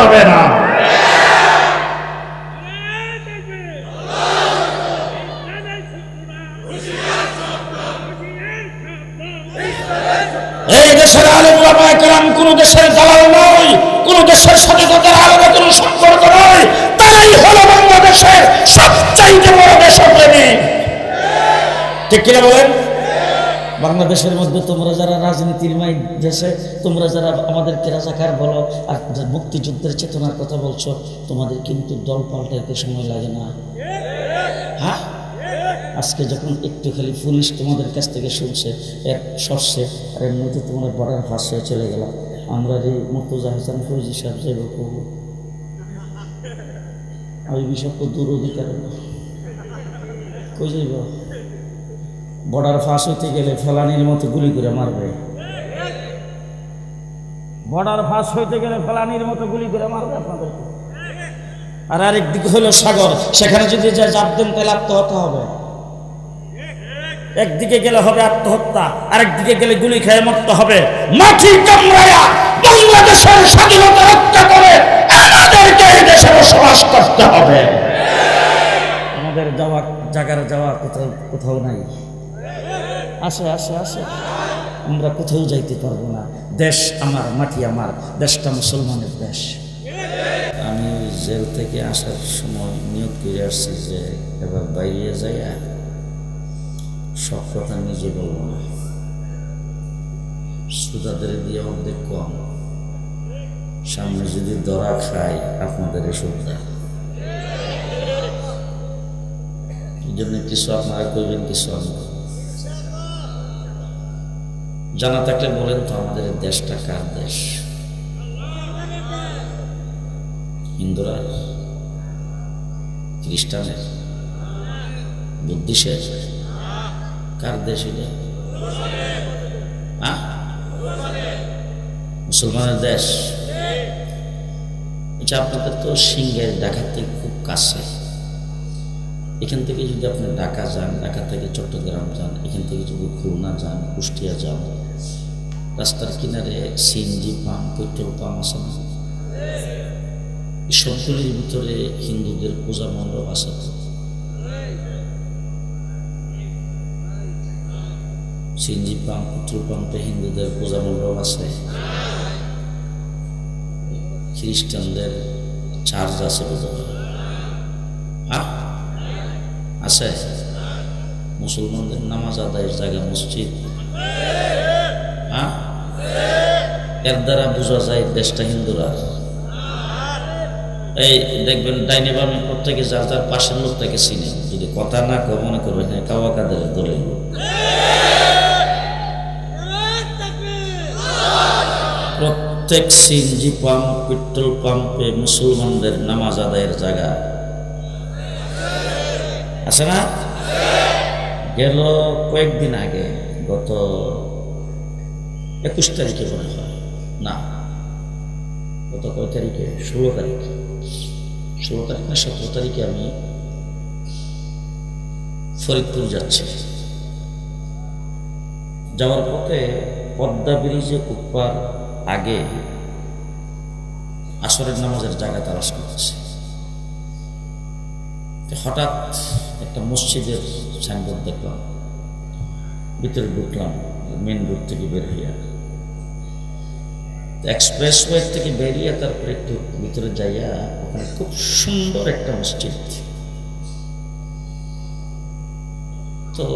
পারবে না। এই দেশের আলেম ওলামায়ে কেরাম কোন দেশের দালাল নয়, কোন দেশের সাথে তাদের আলাদা কোনো সম্পর্ক নয়। তারাই হলো বাংলাদেশের সবচাইতে বড় দেশপ্রেমী ঠিক কিনা বলেন? বাংলাদেশের মধ্যে তোমরা যারা রাজনীতির মাই দেশে তোমরা যারা আমাদেরকে রাজাকার বলো আর মুক্তিযুদ্ধের চেতনার কথা বলছো, তোমাদের কিন্তু দল পাল্টাইতে সময় লাগে না। হ্যাঁ? আজকে যখন একটু খালি পুলিশ তোমাদের কাছ থেকে শুনছে এর সরষে আর এমনিতে তোমরা বর্ডার ফাঁস হয়ে চলে গেলাম আমরা যে মুর্তজা হাসান ফৌজি সাহেব যাইব করব ওই বিষয় তো দূর অধিকার কই যাইব? বর্ডার ফাঁস হইতে গেলে ফেলানির মতো গুলি করে মারবে। বর্ডার ফাঁস হইতে গেলে ফেলানির মতো গুলি করে মারবে আপনাদেরকে আর আরেক দিকে হলো সাগর। সেখানে যদি যা চাপ দেন তাহলে আত্মহত্যা হবে। একদিকে গেলে হবে আত্মহত্যা, আরেকদিকে গেলে গুলি খেয়ে মরতে হবে। মাটি কামড়ায়া বাংলাদেশের স্বাধীনতা রক্ষা করে আমাদেরকে এই দেশে বসবাস করতে হবে। আমাদের যাওয়া জায়গার যাওয়া কোথাও কোথাও নাই। আসে আসে আসে। আমরা কোথাও যাইতে পারব না। দেশ আমার, মাটি আমার। দেশটা মুসলমানের দেশ। আমি জেল থেকে আসার সময় নিয়োগ করে আসছি যে এবার বাইরে যাইয়া সব কথা নিজে বলব না। শ্রোতাদের দিয়ে অর্ধেক কম। সামনে যদি দরা খাই আপনাদের শ্রদ্ধা এই জন্য কিছু আপনারা করবেন, কিছু আমি করব। জানা থাকলে বলেন তো, আমাদের দেশটা কার দেশ? হিন্দুরা? খ্রিস্টানের? বুদ্ধিসের? কার দেশ? মুসলমানের দেশ? এটা আপনাদের তো সিংহের থেকে খুব কাছে। এখান থেকে যদি আপনি ঢাকা যান, ঢাকা থেকে চট্টগ্রাম যান, এখান থেকে যদি খুলনা যান, কুষ্টিয়া যান, রাস্তার কিনারে সিএনজি পাম্প, পেট্রোল পাম্প আছে না? সবগুলির ভিতরে হিন্দুদের পূজা মণ্ডপ আছে। সিএনজি পাম্প, পেট্রোল পাম্পে হিন্দুদের পূজা মণ্ডপ আছে। খ্রিস্টানদের চার্চ আছে হ্যাঁ আছে। মুসলমানদের নামাজ আদায়ের জায়গা মসজিদ। হ্যাঁ? এর দ্বারা বোঝা যায় দেশটা হিন্দুরা। এই দেখবেন ডাইনি বামে প্রত্যেকে যার যার পাশের লোকটাকে চিনে। যদি কথা না কেউ মনে করবে হ্যাঁ কাওয়া কাদের দলে। প্রত্যেক সিএনজি পাম্প, পেট্রোল পাম্পে মুসলমানদের নামাজ আদায়ের জায়গা। আছে না? গেল কয়েকদিন আগে, গত একুশ তারিখে মনে হয়। না, গত কয় তারিখে? ষোলো তারিখ। ষোলো তারিখ না, সতেরো তারিখে আমি ফরিদপুর যাচ্ছি। যাওয়ার পথে পদ্মা ব্রিজে উঠবার আগে আসরের নামাজের জায়গা তালাশ করতেছে। হঠাৎ একটা মসজিদের সাইনবোর্ড দেখলাম। ভিতরে ঢুকলাম মেন রোড থেকে বের হইয়া। এক্সপ্রেস ওয়ে থেকে বেরিয়ে তারপরে একটু ভিতরে যাইয়া ওখানে খুব সুন্দর একটা মসজিদ। তো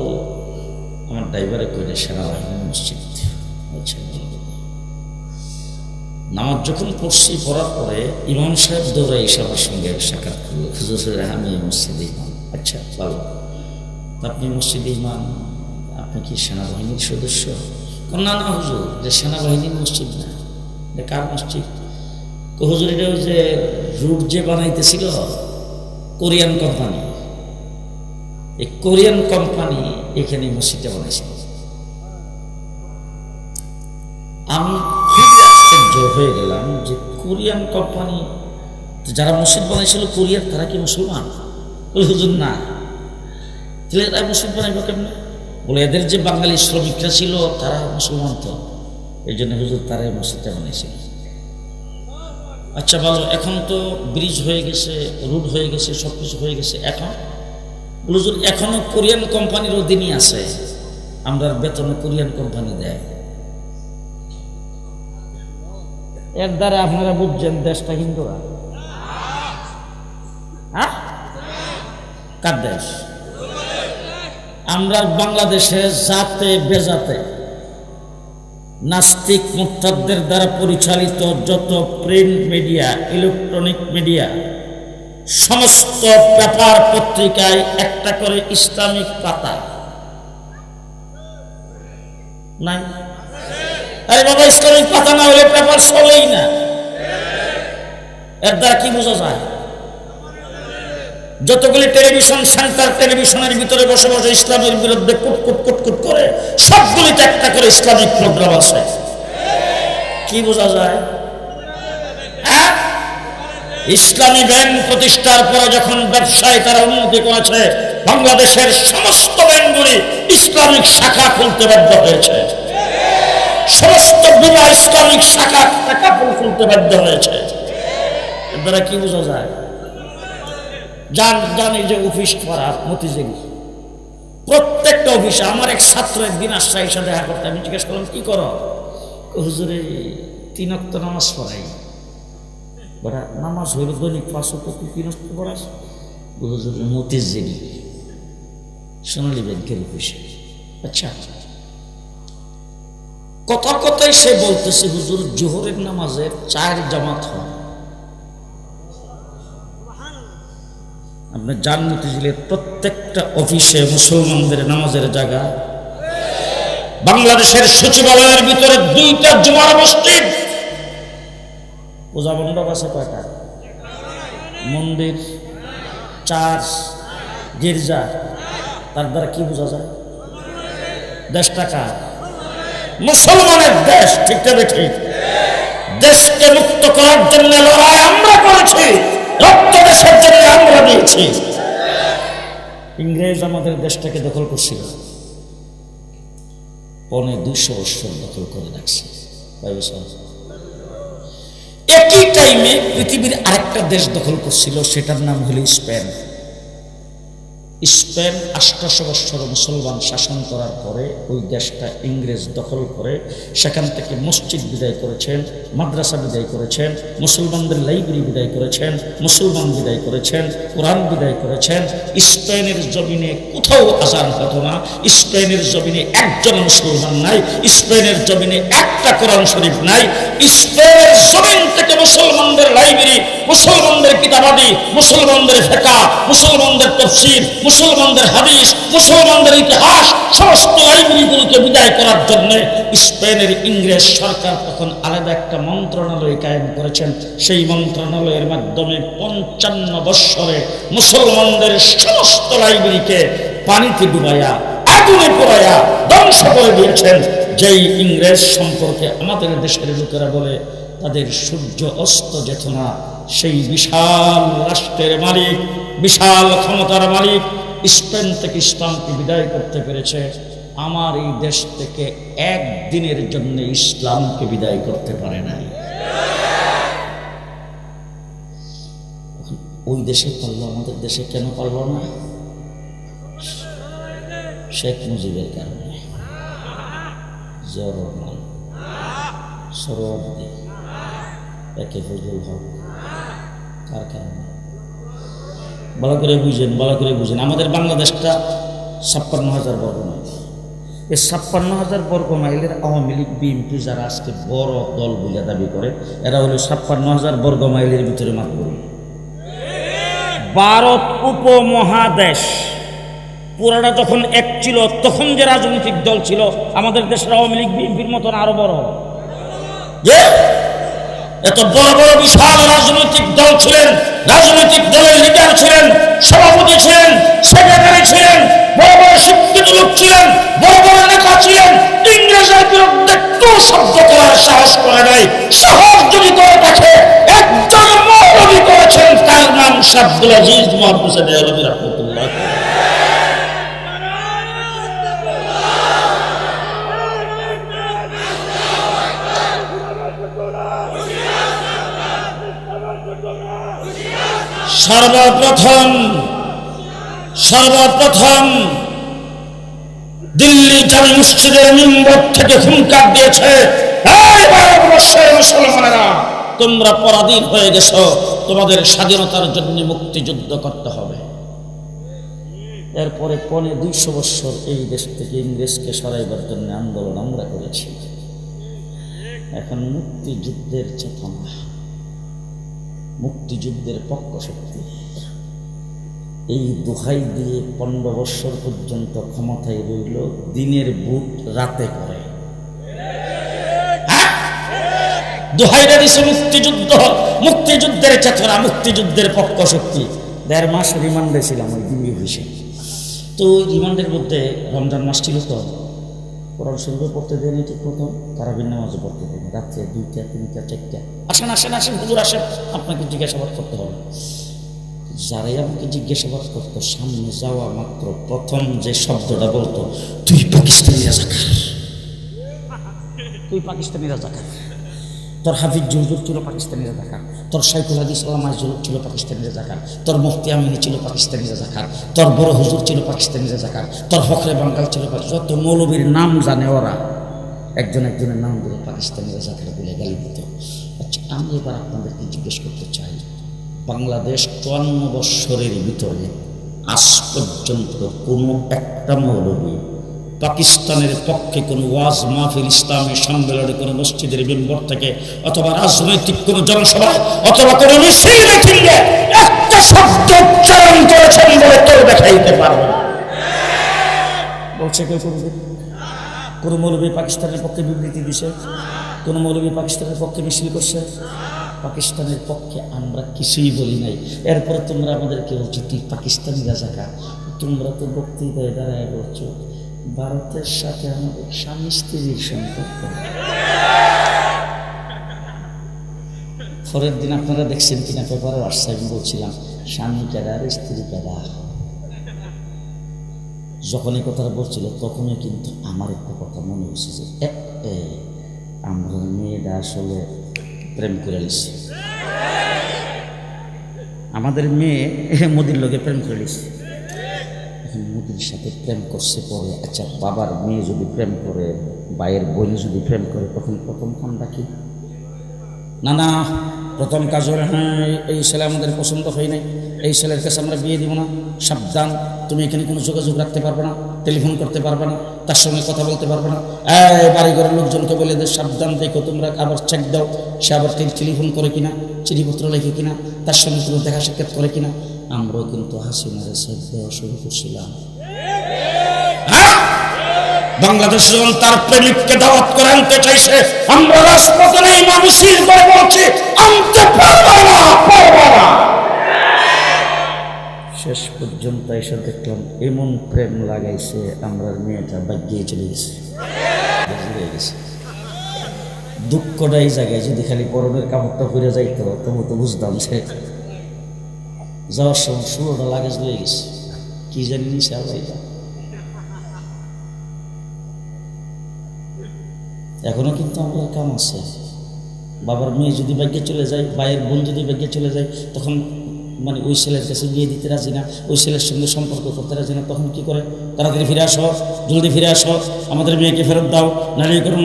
আমার ড্রাইভারে কইলে, সেনাবাহিনীর মসজিদ। নামাজ যখন পড়ছি পড়ার পরে ইমাম সাহেব দৌড়ে এসে সঙ্গে সাক্ষাৎ করল হুজুর সাহেব, আমি এই মসজিদে ইমাম। আচ্ছা ভালো। আপনি মসজিদে ইমাম? আপনি কি সেনাবাহিনীর সদস্য? না না হুজুর যে সেনাবাহিনীর মসজিদ না এটা কার মসজিদ? হুজুর এটা যে রুট যে বানাইতেছিল কোরিয়ান কোম্পানি। এই কোরিয়ান কোম্পানি এখানে মসজিদটা বানাইছিল। আমি আশ্চর্য হয়ে গেলাম যে কোরিয়ান কোম্পানি, যারা মসজিদ বানাইছিল কোরিয়ার, তারা কি মুসলমান? বলে, হুজুর, না। তাহলে এরা মসজিদ বানাইব কেমন? বলে, এদের যে বাঙালি শ্রমিকরা ছিল, তারা মুসলমান তো। এই জন্য হুজুর, তারাই মসজিদটা বানাইছিল আচ্ছা ভালো, এখন তো ব্রিজ হয়ে গেছে, রুট হয়ে গেছে সব কিছু হয়ে গেছে। এখন? হুজুর এখনও কোরিয়ান কোম্পানির অধীনই আছে। আমরা বেতনে কোরিয়ান কোম্পানি দেয়। এর দ্বারা আপনারা বুঝছেন দেশটা হিন্দুরা। হ্যাঁ? কার দেশ? আমরা বাংলাদেশে জাতে বেজাতে নাস্তিক মুক্তাদের দ্বারা পরিচালিত যত প্রিন্ট মিডিয়া, ইলেকট্রনিক মিডিয়া, সমস্ত পেপার পত্রিকায় একটা করে ইসলামিক পাতা। নাই? আরে বাবা, ইসলামিক পাতা না হলে পেপার চলেই না। এর দ্বারা কি বোঝা যায়? যতগুলি টেলিভিশন সেন্টার টেলিভিশনের ভিতরে বসে বসে ইসলামের বিরুদ্ধে কুটকুট কুটকুট কুট কুট করে, সবগুলিতে একটা করে ইসলামিক প্রোগ্রাম আছে। কি বোঝা যায়? হ্যাঁ? ইসলামী ব্যাংক প্রতিষ্ঠার পরে যখন ব্যবসায় তারা উন্নতি করেছে, বাংলাদেশের সমস্ত ব্যাংকগুলি ইসলামিক শাখা খুলতে বাধ্য হয়েছে। সমস্ত বিমা ইসলামিক শাখা শাখা খুলতে বাধ্য হয়েছে। এর কি বোঝা যায়? যান জানি যে অফিস করা মতিঝিল। প্রত্যেকটা অফিসে আমার এক ছাত্র একদিন আসছে এসে দেখা করতে, আমি জিজ্ঞেস করলাম, কি করো? হুজুরে তিন অক্ত নামাজ পড়াই। বড়া নামাজ হইল দৈনিক পাঁচ অক্ত তিন অক্ত পড়াস? হুজুর, মতিঝিল। সোনালী ব্যাংকের অফিসে। আচ্ছা কথা কথাই সে বলতেছে, হুজুর, জোহরের নামাজের চার জামাত হয়। আপনার জান মতিঝিলের প্রত্যেকটা অফিসে মুসলমানদের নামাজের জায়গা। বাংলাদেশের সচিবালয়ের ভিতরে দুইটা জুমার মসজিদ। পূজা মণ্ডপ আছে কয়টা? মন্দির, চার্চ, গির্জা। তার দ্বারা কি বোঝা যায়? দেশটা কার? মুসলমানের দেশ, ঠিক তবে ঠিক? দেশকে মুক্ত করার জন্য লড়াই আমরা করেছি, রক্ত দেশের জন্য আমরা দিয়েছি। ইংরেজ আমাদের দেশটাকে দখল করছিল। পনে দুশো বছর দখল করে রাখছে। একই টাইমে পৃথিবীর আরেকটা দেশ দখল করছিল, সেটার নাম হলো স্পেন। স্পেন আষ্টশো বৎসর মুসলমান শাসন করার পরে ওই দেশটা ইংরেজ দখল করে সেখান থেকে মসজিদ বিদায় করেছেন, মাদ্রাসা বিদায় করেছেন, মুসলমানদের লাইব্রেরি বিদায় করেছেন, মুসলমান বিদায় করেছেন, কোরআন বিদায় করেছেন। স্পেনের জমিনে কোথাও আজান হতো না। স্পেনের জমিনে একজন মুসলমান নাই। স্পেনের জমিনে একটা কোরআন শরীফ নাই। স্পেনের জমিন থেকে মুসলমানদের লাইব্রেরি মুসলমানদের কিতাবাদি, মুসলমানদের ফেকা, মুসলমানদের তফসির, মুসলমানদের হাদিস, মুসলমানদের ইতিহাস, সমস্ত লাইব্রেরিগুলোকে বিদায় করার জন্য স্পেনের ইংরেজ সরকার তখন আলাদা একটা মন্ত্রণালয় কায়েম করেছেন। সেই মন্ত্রণালয়ের মাধ্যমে পঞ্চান্ন বৎসরে মুসলমানদের সমস্ত লাইব্রেরিকে পানিতে ডুবাইয়া, আগুনে পোড়াইয়া ধ্বংস করে দিয়েছেন। যেই ইংরেজ সম্পর্কে আমাদের দেশের লোকেরা বলে, তাদের সূর্য অস্ত যেত না। সেই বিশাল রাষ্ট্রের মালিক, বিশাল ক্ষমতার মালিক স্পেন থেকে ইসলামকে বিদায় করতে পেরেছে। আমার এই দেশ থেকে একদিনের জন্য ইসলামকে বিদায় করতে পারে নাই। ওই দেশে পারল আমাদের দেশে কেন পারল না? শেখ মুজিবের কারণে। রহমান সরোয়ার্দী একে ফজলুল হক কার কারণে ভালো করে বুঝেন, ভালো করে বুঝেন। আমাদের বাংলাদেশটা ছাপ্পান্ন হাজার বর্গ মাইল। এই ছাপ্পান্ন হাজার বর্গ মাইলের আওয়ামী লীগ, বিএনপি যারা আজকে বড় দল বলে দাবি করে, এরা হলো ছাপ্পান্ন হাজার বর্গ মাইলের ভিতরে মাত্র ভারত উপমহাদেশ, পুরাটা যখন এক ছিল, তখন যে রাজনৈতিক দল ছিল, আমাদের দেশের আওয়ামী লীগ, বিএনপির মতন আরও বড়। এত বড় বড় বিশাল রাজনৈতিক দল ছিলেন, রাজনৈতিক দলের লিডার ছিলেন, সভাপতি ছিলেন, সেক্রেটারি ছিলেন, বড় বড় শিক্ষিত লোক ছিলেন, বড় বড় নেতা ছিলেন, ইংরেজের বিরুদ্ধে একটু শব্দ করার সাহস করে নাই। সাহস যদি করে থাকে একজন মৌলবী করেছেন, তার নাম শাব্দুল আজিজ মোহাম্মদ সর্বপ্রথম সর্বপ্রথম দিল্লি জামি মসজিদের মিম্বর থেকে হুঙ্কার দিয়েছে মুসলমানেরা, তোমরা পরাধীন হয়ে গেছো, তোমাদের স্বাধীনতার জন্য মুক্তিযুদ্ধ করতে হবে। এরপরে পনে দুইশো বছর এই দেশ থেকে ইংরেজকে সরাইবার জন্য আন্দোলন আমরা করেছি। এখন মুক্তিযুদ্ধের চেতনা। মুক্তিযুদ্ধের পক্ষ শক্তি। এই দোহাই দিয়ে পনেরো বৎসর পর্যন্ত ক্ষমতায় রইল, দিনের বুট রাতে করে? দোহাইটা দিছে মুক্তিযুদ্ধ, মুক্তিযুদ্ধের চেতনা, মুক্তিযুদ্ধের পক্ষ শক্তি। দেড় মাস রিমান্ডে ছিলাম ওই দিল্লি অফিসে। তো রিমান্ডের মধ্যে রমজান মাস ছিল তো। কোরআন শরীফে পড়তে দেয়নি ঠিক মতো তারাবির নামাজও পড়তে দেয়নি। রাত্রে দুইটা, তিনটা, চারটা। আসেন আসেন আসেন, হুজুর আসেন। আপনাকে জিজ্ঞাসাবাদ করতে হবে। যারাই আমাকে জিজ্ঞাসাবাদ করতো, সামনে যাওয়া মাত্র প্রথম যে শব্দটা বলতো, তুই পাকিস্তানি রাজাকার। তুই পাকিস্তানি রাজাকার। তোর হাফিজ জুলজুর ছিল পাকিস্তানি রাজাকার তোর সাইকুল হাদিস জুলুর ছিল পাকিস্তানি রাজাকার তোর মুফতি আমিনী ছিল পাকিস্তানি রাজাকার তোর বড় হুজুর ছিল পাকিস্তানি রাজাকার তোর ফখরে বাঙ্গাল ছিল যত মৌলবীর নাম জানে ওরা। একজন একজনের নাম বলে পাকিস্তানি রাজাকার বলে গালি দিত। আচ্ছা আমি এবার আপনাদেরকে জিজ্ঞেস করতে চাই, বাংলাদেশ চুয়ান্ন বৎসরের ভিতরে আজ পর্যন্ত কোনো একটা মৌলবী পাকিস্তানের পক্ষে কোনো ওয়াজ মাহফিল, ইসলামী সম্মেলনে কোনো মসজিদের মেম্বর থেকে অথবা রাজনৈতিক কোনো জনসভায় অথবা কোনো মিছিল মিটিংয়ে একটা শব্দ উচ্চারণ করেছেন বলে কেউ দেখাইতে পারবে। বলছে কেউ কোনো মৌলবী পাকিস্তানের পক্ষে বিবৃতি দিছে? কোনো মৌলবী পাকিস্তানের পক্ষে মিছিল করছে? পাকিস্তানের পক্ষে আমরা কিছুই বলি নাই। এরপরে তোমরা আমাদেরকে বলছো তুই পাকিস্তানি রাজাকা তোমরা তো বক্তৃতায় দাঁড়ায় বলছো। ভারতের সাথে আমাদের স্বামী স্ত্রীর সম্পর্ক। পরের দিন আপনারা দেখছেন কিনা পেপারে আসছে আমি বলছিলাম, স্বামী কেডা আর স্ত্রী কেডা যখন এই কথাটা বলছিল, তখনই কিন্তু আমার একটা কথা মনে হয়েছে যে আমরা মেয়েটা আসলে প্রেম করে নিছি। আমাদের মেয়ে মোদির লোকে প্রেম করে নিছে। এখন মোদির সাথে প্রেম করছে পরে। আচ্ছা বাবার মেয়ে যদি প্রেম করে, ভাইয়ের বোন যদি প্রেম করে, তখন প্রথম কামটা কি? না না, প্রথম কাজ হলো হ্যাঁ এই ছেলে আমাদের পছন্দ হয় নাই। এই ছেলের কাছে আমরা বিয়ে দিব না। সাবধান, তুমি এখানে কোনো যোগাযোগ রাখতে পারবে না, টেলিফোন করতে পারবে না, তার সঙ্গে কথা বলতে পারবে না। এই বাড়িঘরের লোকজনকে বলে দে, সাবধান, দেখো তোমরা আবার চেক দাও, সে আবার টেল- টেলিফোন করে কিনা, চিঠিপত্র লেখে কিনা, তার সঙ্গে কোনো দেখা সাক্ষাৎ করে কিনা। আমরাও কিন্তু হাসিনারে চেক দেওয়া শুরু করছিলাম। হ্যাঁ? বাংলাদেশ যখন তার প্রেমিককে দাওয়াত করে আনতে চাইছে আমরা রাজপথে নেই মানুষের করে বলছি আনতে পারবে না পারবে না। শেষ পর্যন্ত এসে দেখলাম এমন প্রেম লাগাইছে আমরা মেয়েটা বাগিয়ে চলে গেছে। গেছে দুঃখটা এই জায়গায় যদি খালি পরনের কাপড়টা পরে যাইতো তবু তো বুঝতাম সে যাওয়ার সময় ষোলোটা লাগেজ লয়ে গেছে কি জানি নিছে আল্লাহ। এখনও কিন্তু আমরা কাম আছে বাবার মেয়ে যদি ভাগ্যে চলে যায় ভাইয়ের বোন যদি ভাগ্যে চলে যায় তখন মানে ওই ছেলের কাছে বিয়ে দিতে রাজি না ওই ছেলের সঙ্গে সম্পর্ক করতে রাজি না তখন কি করে তাড়াতাড়ি ফিরে আসো জলদি ফিরে আসো আমাদের মেয়েকে ফেরত দাও নারী করুন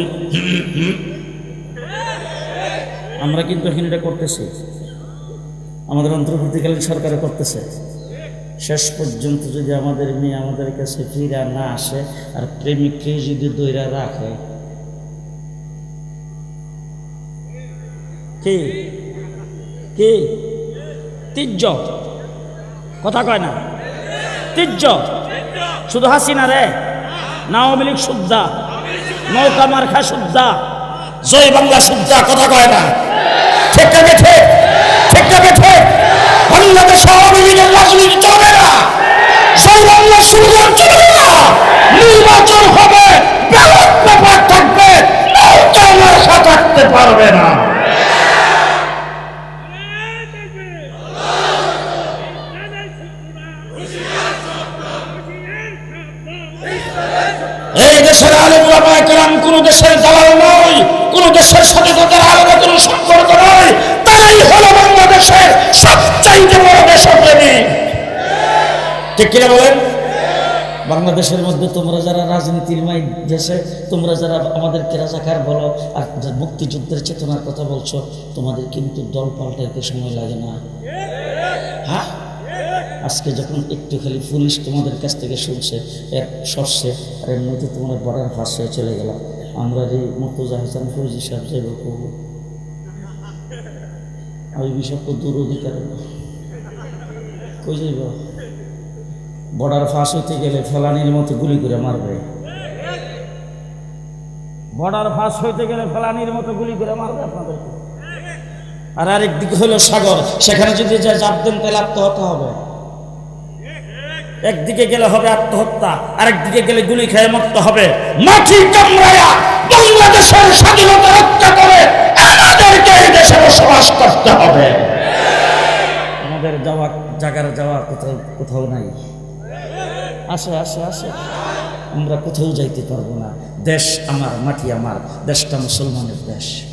আমরা কিন্তু এখন এটা করতেছি আমাদের অন্তর্বর্তীকালীন সরকারে করতেছে। শেষ পর্যন্ত যদি আমাদের মেয়ে আমাদের কাছে ফিরে না আসে, আর প্রেমিককে যদি দৈরা রাখে। কি? কি? তির্য। কথা কয় না। তির্য। শুধু হাসিনা রে। না লীগ সুদ্ধা নৌকা মার্খা সুদ্ধা জয় বাংলা সুদ্ধা কথা কয় না। ঠিক না না বেঠে বাংলাদেশ আওয়ামী লীগের রাজনীতি চলবে না। সেই বাংলা সুযোগ চলবে না নির্বাচন হবে। ব্যালট পেপার থাকবে। নৌকা মার্খা থাকতে পারবে না। কিনা বলেন? বাংলাদেশের মধ্যে তোমরা যারা রাজনীতির মাই দেশে তোমরা যারা আমাদেরকে রাজাকার বলো আর মুক্তিযুদ্ধের চেতনার কথা বলছো, তোমাদের কিন্তু দল পাল্টাইতে সময় লাগে না। হ্যাঁ? আজকে যখন একটু খালি পুলিশ তোমাদের কাছ থেকে শুনছে, এক সরষে আর মধ্যে তোমরা বর্ডার ফাঁস হয়ে চলে গেলাম আমরা যে মুর্তজা হাসান ফৌজি সাহেব যাইব করব ওই বিষয় দূর অধিকার কই যাইব? বর্ডার ফাঁস হইতে গেলে ফেলানির মতো গুলি করে মারবে। বর্ডার ফাঁস হইতে গেলে ফেলানির মতো গুলি করে মারবে আপনাদেরকে। আর আরেক দিকে হলো সাগর। সেখানে যদি যা চাপ দেন তাহলে আত্মহত্যা হবে। একদিকে গেলে হবে আত্মহত্যা আরেক দিকে গেলে গুলি খেয়ে মরতে হবে। মাটি কামড়ায়া বাংলাদেশের স্বাধীনতা রক্ষা করে আমাদেরকে এই দেশে বসবাস করতে হবে। আমাদের যাওয়া জায়গার যাওয়া কোথাও কোথাও নাই। আসে আসে আসে। আমরা কোথাও যাইতে পারব না। দেশ আমার, মাটি আমার। দেশটা মুসলমানের দেশ।